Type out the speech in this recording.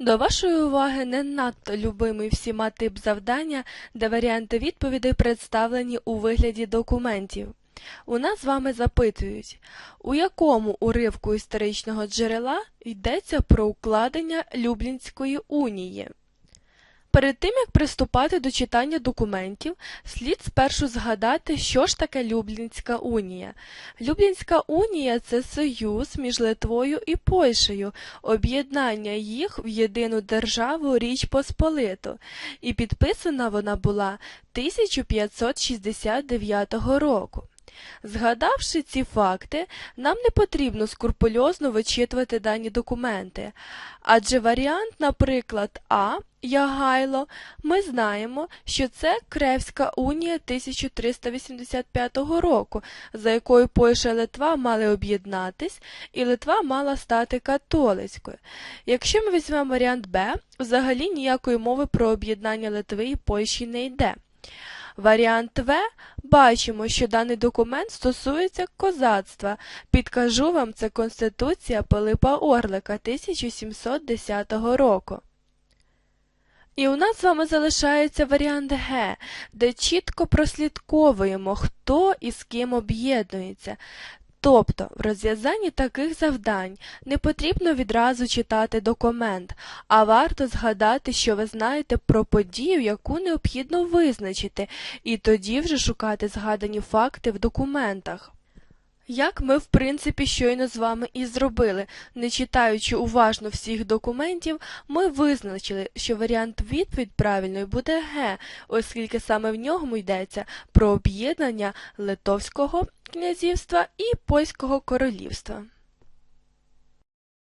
До вашої уваги не надто любимий всіма тип завдання, де варіанти відповідей представлені у вигляді документів. У нас з вами запитують, у якому уривку історичного джерела йдеться про укладення Люблінської унії. Перед тим, як приступати до читання документів, слід спершу згадати, що ж таке Люблінська унія. Люблінська унія це союз між Литвою і Польщею, об'єднання їх в єдину державу Річ Посполиту, і підписана вона була 1569 року. Згадавши ці факти, нам не потрібно скрупульозно вичитувати дані документи, адже варіант, наприклад, А Ягайло, ми знаємо, що це Кревська унія 1385 року, за якою Польща і Литва мали об'єднатись, і Литва мала стати католицькою. Якщо ми візьмемо варіант Б, взагалі ніякої мови про об'єднання Литви і Польщі не йде. Варіант В бачимо, що даний документ стосується козацтва. Підкажу вам, це Конституція Пилипа Орлика 1710 року. І у нас з вами залишається варіант Г, де чітко прослідковуємо, хто і з ким об'єднується. Тобто, в розв'язанні таких завдань не потрібно відразу читати документ, а варто згадати, що ви знаєте про подію, яку необхідно визначити, і тоді вже шукати згадані факти в документах. Як ми, в принципі, щойно з вами і зробили, не читаючи уважно всіх документів, ми визначили, що варіант відповідь правильної буде Г, оскільки саме в ньому йдеться про об'єднання Литовського князівства і Польського королівства.